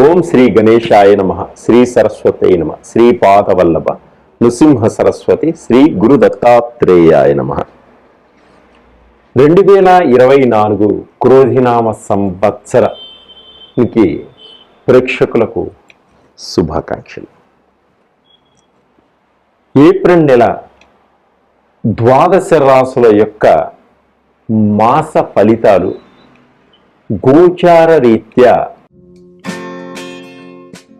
ఓం శ్రీ గణేశాయ నమ శ్రీ సరస్వతి నమ శ్రీ పాదవల్లభ నృసింహ సరస్వతి శ్రీ గురు దత్తాత్రేయాయ నమ. రెండు వేల ఇరవై నాలుగు క్రోధినామ సంవత్సరానికి ప్రేక్షకులకు శుభాకాంక్షలు. ఏప్రిల్ నెల ద్వాదశ రాసుల యొక్క మాస ఫలితాలు గోచార రీత్యా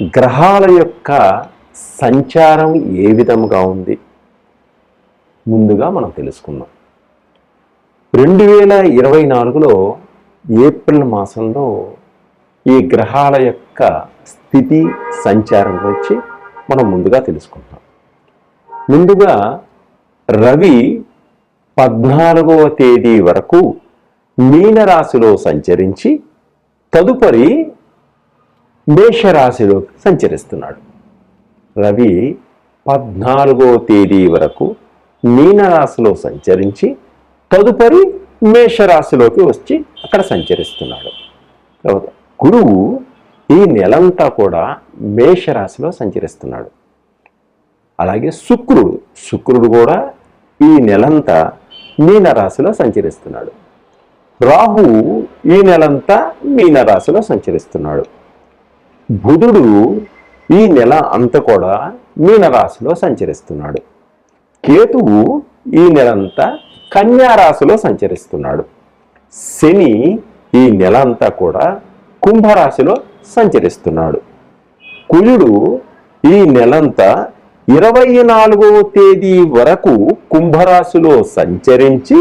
గ్రహాల యొక్క సంచారం ఏ విధముగా ఉంది? ముందుగా మనం తెలుసుకుందాం. రెండు వేల ఇరవై నాలుగులో ఏప్రిల్ మాసంలో ఈ గ్రహాల యొక్క స్థితి సంచారం గురించి మనం ముందుగా తెలుసుకుంటాం. ముందుగా రవి పద్నాలుగవ తేదీ వరకు మీనరాశిలో సంచరించి తదుపరి మేషరాశిలోకి సంచరిస్తున్నాడు. రవి పద్నాలుగో తేదీ వరకు మీనరాశిలో సంచరించి తదుపరి మేషరాశిలోకి వచ్చి అక్కడ సంచరిస్తున్నాడు. తర్వాత గురువు ఈ నెలంతా కూడా మేషరాశిలో సంచరిస్తున్నాడు. అలాగే శుక్రుడు శుక్రుడు కూడా ఈ నెలంతా మీనరాశిలో సంచరిస్తున్నాడు. రాహువు ఈ నెలంతా మీనరాశిలో సంచరిస్తున్నాడు. బుధుడు ఈ నెల అంతా కూడా మీనరాశిలో సంచరిస్తున్నాడు. కేతువు ఈ నెలంతా కన్యారాశిలో సంచరిస్తున్నాడు. శని ఈ నెల అంతా కూడా కుంభరాశిలో సంచరిస్తున్నాడు. కుయుడు ఈ నెలంతా ఇరవై నాలుగవ తేదీ వరకు కుంభరాశిలో సంచరించి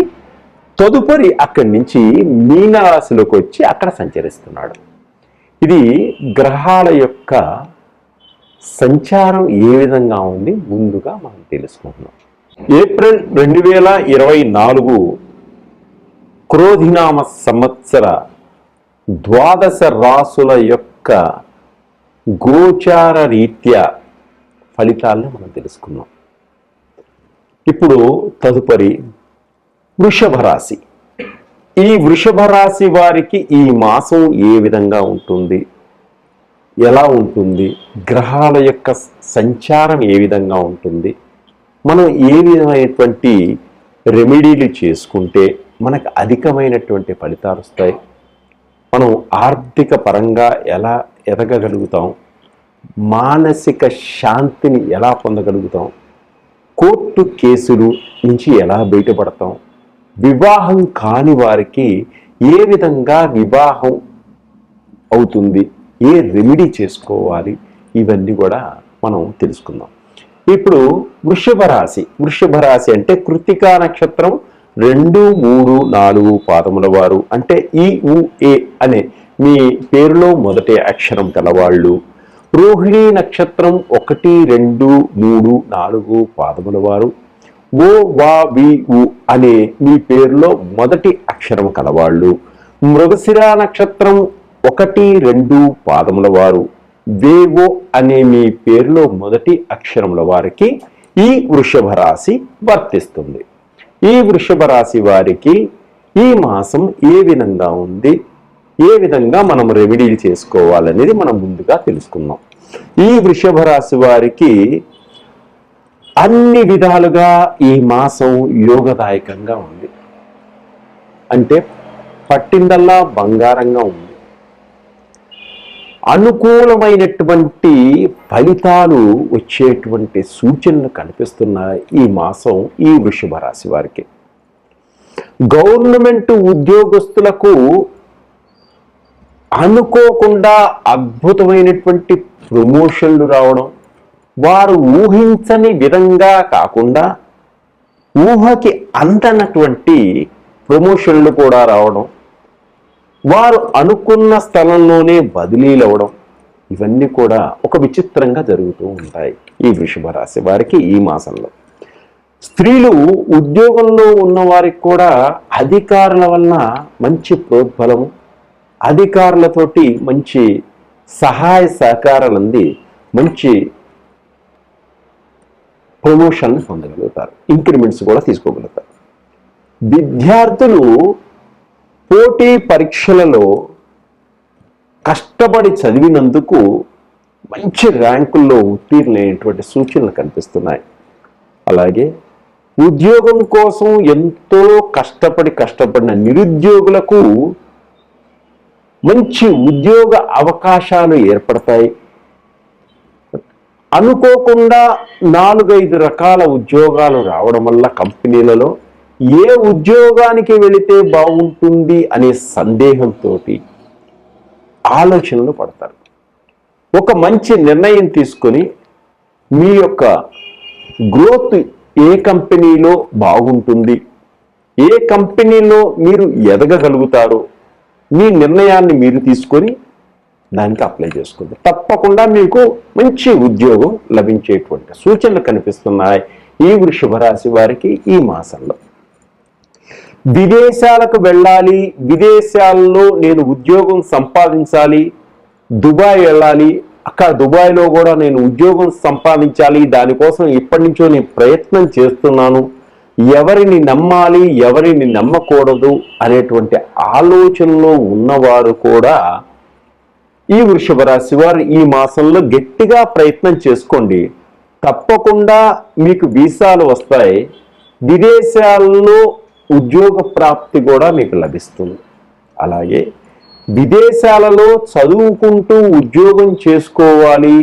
తదుపరి అక్కడి నుంచి మీనరాశిలోకి వచ్చి అక్కడ సంచరిస్తున్నాడు. ఇది గ్రహాల యొక్క సంచారం ఏ విధంగా ఉంది ముందుగా మనం తెలుసుకుంటున్నాం. ఏప్రిల్ రెండు వేల ఇరవై నాలుగు క్రోధినామ సంవత్సర ద్వాదశ రాసుల యొక్క గోచార రీత్యా ఫలితాలను మనం తెలుసుకున్నాం. ఇప్పుడు తదుపరి వృషభ రాశి. ఈ వృషభ రాశి వారికి ఈ మాసం ఏ విధంగా ఉంటుంది? ఎలా ఉంటుంది? గ్రహాల యొక్క సంచారం ఏ విధంగా ఉంటుంది? మనం ఏ విధమైనటువంటి రెమెడీలు చేసుకుంటే మనకు అధికమైనటువంటి ఫలితాలు వస్తాయి? మనం ఆర్థిక పరంగా ఎలా ఎదగగలుగుతాం? మానసిక శాంతిని ఎలా పొందగలుగుతాం? కోర్టు కేసులు నుంచి ఎలా బయటపడతాం? వివాహం కాని వారికి ఏ విధంగా వివాహం అవుతుంది ఏ రెమెడీ చేసుకోవాలి ఇవన్నీ కూడా మనం తెలుసుకుందాం. ఇప్పుడు వృషభ రాశి. వృషభ రాశి అంటే కృతికా నక్షత్రం రెండు మూడు నాలుగు పాదముల వారు. అంటే ఈ ఏ అనే మీ పేరులో మొదటి అక్షరం గలవాళ్ళు. రోహిణి నక్షత్రం ఒకటి రెండు మూడు నాలుగు పాదముల వారు. ఓ వా వి ఉ అనే మీ పేరులో మొదటి అక్షరం కలవాళ్ళు. మృగశిర నక్షత్రం ఒకటి రెండు పాదముల వారు. వేవో అనే మీ పేరులో మొదటి అక్షరముల వారికి ఈ వృషభ రాశి వర్తిస్తుంది. ఈ వృషభ రాశి వారికి ఈ మాసం ఏ విధంగా ఉంది? ఏ విధంగా మనం రెమెడీలు చేసుకోవాలనేది మనం ముందుగా తెలుసుకుందాం. ఈ వృషభ రాశి వారికి అన్ని విధాలుగా ఈ మాసం యోగదాయకంగా ఉంది. అంటే పట్టిందల్లా బంగారంగా ఉంది. అనుకూలమైనటువంటి ఫలితాలు వచ్చేటువంటి సూచనలు కనిపిస్తున్న ఈ మాసం ఈ వృషభ రాశి వారికి. గవర్నమెంట్ ఉద్యోగస్తులకు అనుకోకుండా అద్భుతమైనటువంటి ప్రమోషన్లు రావడం వారు ఊహించని విధంగా కాకుండా ఊహకి అందనటువంటి ప్రమోషన్లు కూడా రావడం వారు అనుకున్న స్థలంలోనే బదిలీలు అవ్వడం ఇవన్నీ కూడా ఒక విచిత్రంగా జరుగుతూ ఉంటాయి ఈ వృషభ రాశి వారికి ఈ మాసంలో. స్త్రీలు ఉద్యోగంలో ఉన్న వారికి కూడా అధికారుల వలన మంచి ప్రోద్బలము అధికారులతోటి మంచి సహాయ సహకారాలు అంది మంచి ప్రమోషన్ పొందగలుగుతారు ఇంక్రిమెంట్స్ కూడా తీసుకోగలుగుతారు. విద్యార్థులు పోటీ పరీక్షలలో కష్టపడి చదివినందుకు మంచి ర్యాంకుల్లో ఉత్తీర్ణమైనటువంటి సూచనలు కనిపిస్తున్నాయి. అలాగే ఉద్యోగం కోసం ఎంతో కష్టపడి కష్టపడిన నిరుద్యోగులకు మంచి ఉద్యోగ అవకాశాలు ఏర్పడతాయి. అనుకోకుండా నాలుగైదు రకాల ఉద్యోగాలు రావడం వల్ల కంపెనీలలో ఏ ఉద్యోగానికి వెళితే బాగుంటుంది అనే సందేహంతో ఆలోచనలు పడతారు. ఒక మంచి నిర్ణయం తీసుకొని మీ యొక్క గ్రోత్ ఏ కంపెనీలో బాగుంటుంది ఏ కంపెనీలో మీరు ఎదగగలుగుతారో మీ నిర్ణయాన్ని మీరు తీసుకొని దానికి అప్లై చేసుకోండి తప్పకుండా మీకు మంచి ఉద్యోగం లభించేటువంటి సూచనలు కనిపిస్తున్నాయి ఈ వృషభ రాశి వారికి ఈ మాసంలో. విదేశాలకు వెళ్ళాలి విదేశాల్లో నేను ఉద్యోగం సంపాదించాలి దుబాయ్ వెళ్ళాలి అక్కడ దుబాయ్లో కూడా నేను ఉద్యోగం సంపాదించాలి దానికోసం ఇప్పటి నుంచో నేను ప్రయత్నం చేస్తున్నాను. ఎవరిని నమ్మాలి ఎవరిని నమ్మకూడదు అనేటువంటి ఆలోచనలో ఉన్నవారు కూడా ఈ వృషభ రాశి వారు ఈ మాసంలో గట్టిగా ప్రయత్నం చేసుకోండి. తప్పకుండా మీకు వీసాలు వస్తాయి. విదేశాల్లో ఉద్యోగ ప్రాప్తి కూడా మీకు లభిస్తుంది. అలాగే విదేశాలలో చదువుకుంటూ ఉద్యోగం చేసుకోవాలి.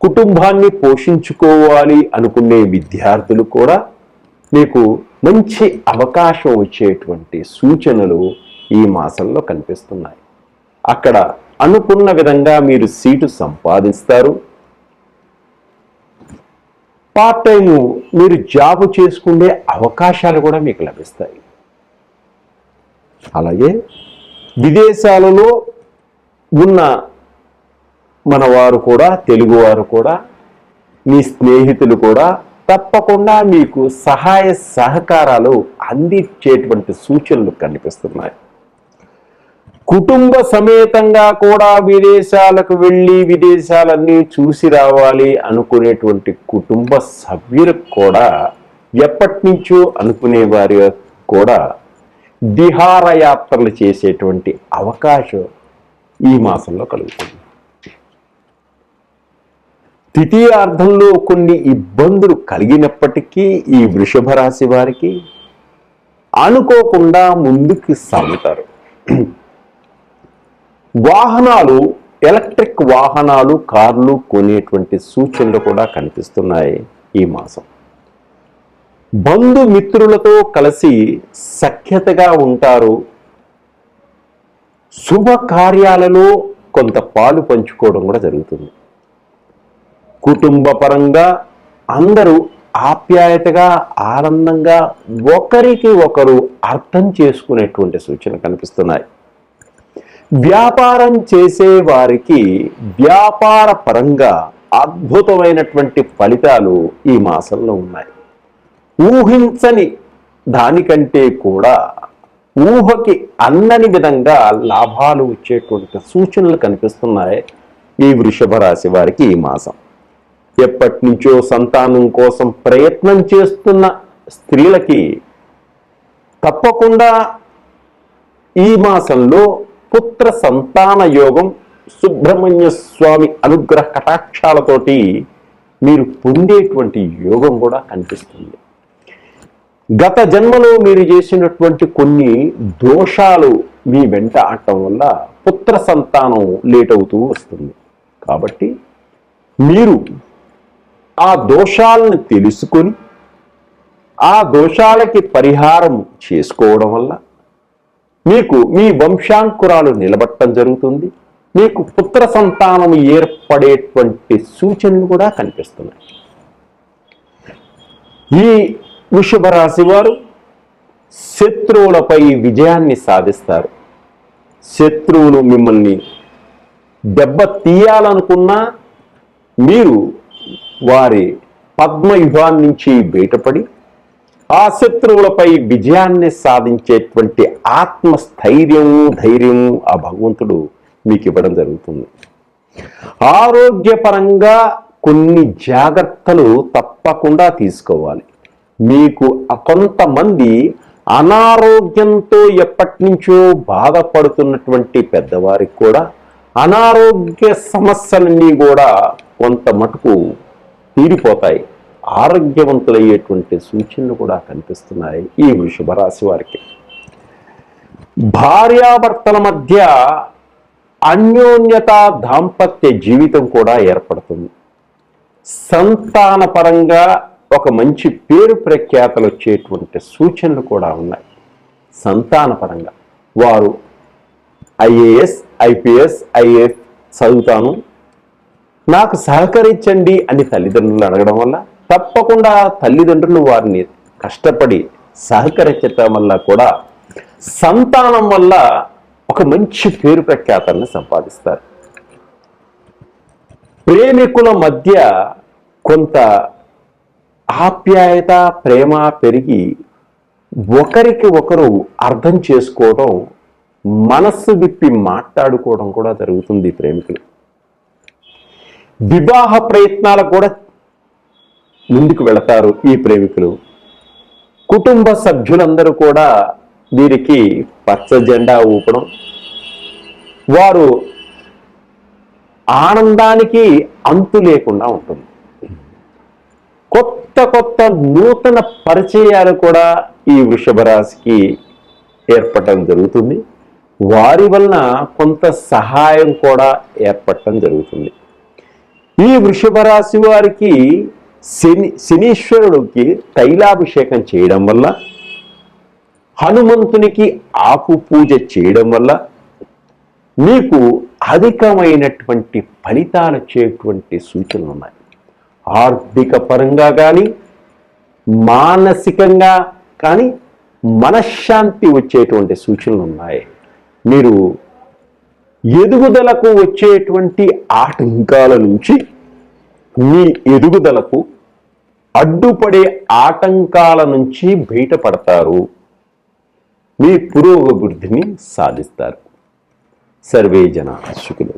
కుటుంబాన్ని పోషించుకోవాలి అనుకునే విద్యార్థులు కూడా మీకు మంచి అవకాశం వచ్చేటువంటి సూచనలు ఈ మాసంలో కనిపిస్తున్నాయి. అక్కడ అనుకున్న విధంగా మీరు సీటు సంపాదిస్తారు. పార్ట్ టైం మీరు జాబ్ చేసుకునే అవకాశాలు కూడా మీకు లభిస్తాయి. అలాగే విదేశాలలో ఉన్న మనవారు కూడా తెలుగువారు కూడా మీ స్నేహితులు కూడా తప్పకుండా మీకు సహాయ సహకారాలు అందించేటువంటి సూచనలు కనిపిస్తున్నాయి. కుటుంబ సమేతంగా కూడా విదేశాలకు వెళ్ళి విదేశాలన్నీ చూసి రావాలి అనుకునేటువంటి కుటుంబ సభ్యులకు కూడా ఎప్పటి నుంచో అనుకునే వారి కూడా విహారయాత్రలు చేసేటువంటి అవకాశం ఈ మాసంలో కలుగుతుంది. ద్వితీయార్థంలో కొన్ని ఇబ్బందులు కలిగినప్పటికీ ఈ వృషభ రాశి వారికి అనుకోకుండా ముందుకు సాగుతారు. వాహనాలు ఎలక్ట్రిక్ వాహనాలు కార్లు కొనేటువంటి సూచనలు కూడా కనిపిస్తున్నాయి ఈ మాసం. బంధుమిత్రులతో కలిసి సఖ్యతగా ఉంటారు. శుభకార్యాలలో కొంత పాలు పంచుకోవడం కూడా జరుగుతుంది. కుటుంబ పరంగా అందరూ ఆప్యాయతగా ఆనందంగా ఒకరికి ఒకరు అర్థం చేసుకునేటువంటి సూచనలు కనిపిస్తున్నాయి. వ్యాపారం చేసే వారికి వ్యాపార పరంగా అద్భుతమైనటువంటి ఫలితాలు ఈ మాసంలో ఉన్నాయి. ఊహించని దానికంటే కూడా ఊహకి అందని విధంగా లాభాలు వచ్చేటువంటి సూచనలు కనిపిస్తున్నాయి ఈ వృషభ రాశి వారికి ఈ మాసం. ఎప్పటి నుంచో సంతానం కోసం ప్రయత్నం చేస్తున్న స్త్రీలకి తప్పకుండా ఈ మాసంలో పుత్ర సంతాన యోగం సుబ్రహ్మణ్య స్వామి అనుగ్రహ కటాక్షాలతోటి మీరు పొందేటువంటి యోగం కూడా కనిపిస్తుంది. గత జన్మలో మీరు చేసినటువంటి కొన్ని దోషాలు మీ వెంట ఆడటం వల్ల పుత్ర సంతానం లేట్ అవుతూ వస్తుంది. కాబట్టి మీరు ఆ దోషాలను తెలుసుకొని ఆ దోషాలకి పరిహారం చేసుకోవడం వల్ల మీకు మీ వంశాంకురాలు నిలబట్టడం జరుగుతుంది. మీకు పుత్ర సంతానం ఏర్పడేటువంటి సూచనలు కూడా కనిపిస్తున్నాయి. ఈ వృషభ రాశి వారు శత్రువులపై విజయాన్ని సాధిస్తారు. శత్రువులు మిమ్మల్ని దెబ్బ తీయాలనుకున్నా మీరు వారి పద్మయుగాన్నించి బయటపడి ఆ శత్రువులపై విజయాన్ని సాధించేటువంటి ఆత్మస్థైర్యం ధైర్యం ఆ భగవంతుడు మీకు ఇవ్వడం జరుగుతుంది. ఆరోగ్యపరంగా కొన్ని జాగ్రత్తలు తప్పకుండా తీసుకోవాలి. మీకు కొంతమంది అనారోగ్యంతో ఎప్పటి నుంచో బాధపడుతున్నటువంటి పెద్దవారికి కూడా అనారోగ్య సమస్యలన్నీ కూడా కొంత మటుకు తీరిపోతాయి. ఆరోగ్యవంతులయ్యేటువంటి సూచనలు కూడా కనిపిస్తున్నాయి ఈ వృషభరాశి వారికి. భార్యాభర్తల మధ్య అన్యోన్యత దాంపత్య జీవితం కూడా ఏర్పడుతుంది. సంతానపరంగా ఒక మంచి పేరు ప్రఖ్యాతలు వచ్చేటువంటి సూచనలు కూడా ఉన్నాయి. సంతానపరంగా వారు ఐఏఎస్ ఐపీఎస్ ఐఏఎస్ చదువుతాను. నాకు సహకరించండి అని తల్లిదండ్రులు అడగడం వల్ల తప్పకుండా తల్లిదండ్రులు వారిని కష్టపడి సహకరించటం వల్ల కూడా సంతానం వల్ల ఒక మంచి పేరు ప్రఖ్యాతల్ని సంపాదిస్తారు. ప్రేమికుల మధ్య కొంత ఆప్యాయత ప్రేమ పెరిగి ఒకరికి ఒకరు అర్థం చేసుకోవడం మనస్సు విప్పి మాట్లాడుకోవడం కూడా జరుగుతుంది ప్రేమికులు. వివాహ ప్రయత్నాలకు కూడా ముందుకు వెళతారు ఈ ప్రేమికులు. కుటుంబ సభ్యులందరూ కూడా వీరికి పచ్చ జెండా ఊపడం వారు ఆనందానికి అంతు లేకుండా ఉంటుంది. కొత్త కొత్త నూతన పరిచయాలు కూడా ఈ వృషభ రాశికి ఏర్పడటం జరుగుతుంది. వారి వలన కొంత సహాయం కూడా ఏర్పడటం జరుగుతుంది. ఈ వృషభ రాశి వారికి శని శనీశ్వరుడికి తైలాభిషేకం చేయడం వల్ల హనుమంతునికి ఆకు పూజ చేయడం వల్ల మీకు అధికమైనటువంటి ఫలితాలు వచ్చేటువంటి సూచనలు ఉన్నాయి. ఆర్థిక పరంగా కానీ మానసికంగా కానీ మనశ్శాంతి వచ్చేటువంటి సూచనలు ఉన్నాయి. మీరు ఎదుగుదలకు వచ్చేటువంటి ఆటంకాల నుంచి మీ ఎదుగుదలకు అడ్డుపడే ఆటంకాల నుంచి బయటపడతారు. మీ పురోగభివృద్ధిని సాధిస్తారు. సర్వే జన సుఖిలో